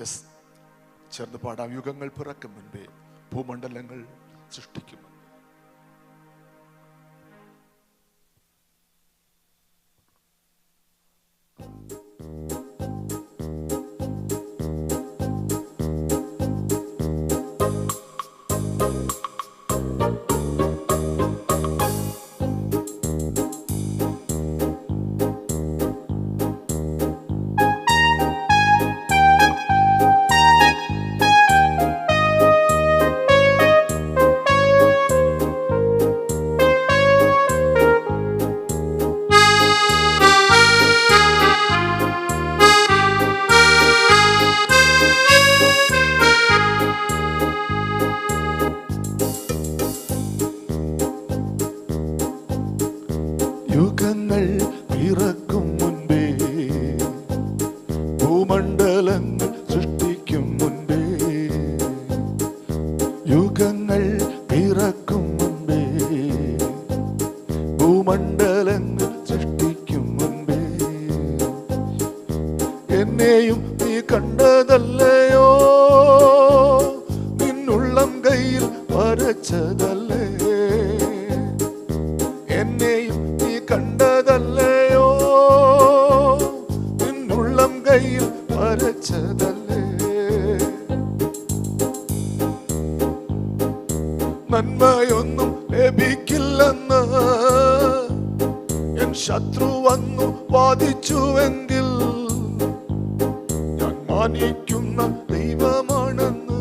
Yes ചേർന്ന് പാടാം. യുഗങ്ങൾ പിറക്കും മുൻപേ ഭൂമണ്ഡലങ്ങൾ സൃഷ്ടിക്കും. ഭൂമണ്ഡലങ്ങൾ സൃഷ്ടിക്കും മുൻപേ. യുഗങ്ങൾ പിറക്കും മുൻപേ. ഭൂമണ്ഡലങ്ങൾ സൃഷ്ടിക്കും മുൻപേ. എന്നെയും നീ കണ്ടതല്ലയോ? നിന്നുള്ളം കയ്യിൽ വരച്ചതല്ലേ? വരച്ചതല്ലേ നന്മയൊന്നും ലഭിക്കില്ലെന്ന് എൻ ശത്രു വന്നു വാദിച്ചുവെങ്കിൽ ഞാൻ മാനിക്കുന്ന ദൈവമാണെന്ന്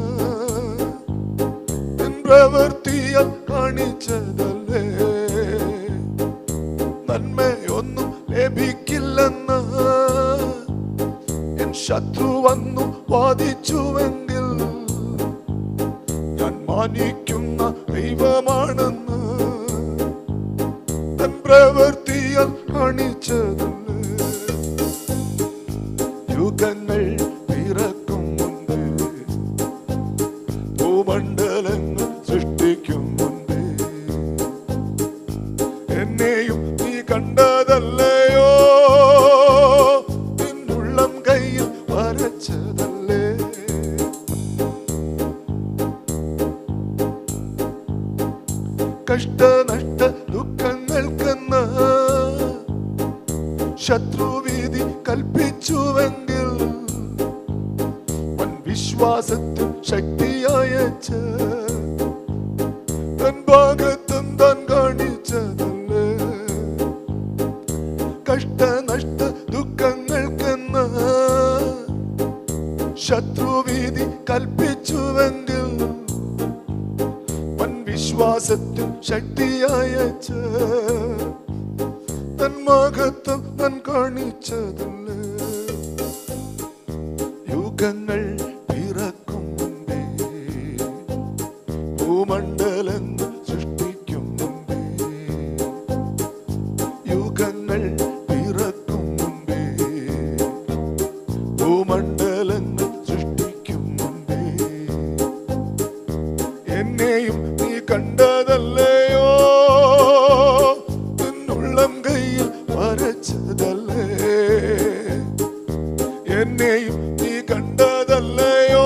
എൻ പ്രവൃത്തിയാൽ കാണിച്ചതല്ലേ? ശത്രു വന്നു വാദിച്ചുവെങ്കിൽ ഞാൻ മാനിക്കുന്ന ദൈവമാണെന്ന് തൻ പ്രവൃത്തിയാൽ യുഗങ്ങൾ പിറക്കും സൃഷ്ടിക്കും മുൻപേ. എന്നെയും നീ കണ്ടതല്ലയോ കഷ്ടനഷ്ട ദുഃഖങ്ങൾക്കെന്ന് ശത്രുവീതി കൽപ്പിച്ചുവെങ്കിൽ വിശ്വാസത്തിൽ ശക്തിയയച്ച് തൻ ശത്രുവീതി കൽപ്പിച്ചുവെങ്കിൽ വിശ്വാസത്തിൽ ശക്തിയായ തൻ മഹത്വം തൻ കാണിച്ചതിന് യുഗങ്ങൾ യുഗങ്ങൾ പിറക്കും മുമ്പേ ഭൂമണ്ഡലം എന്നെയും നീ കണ്ടതല്ലയോ?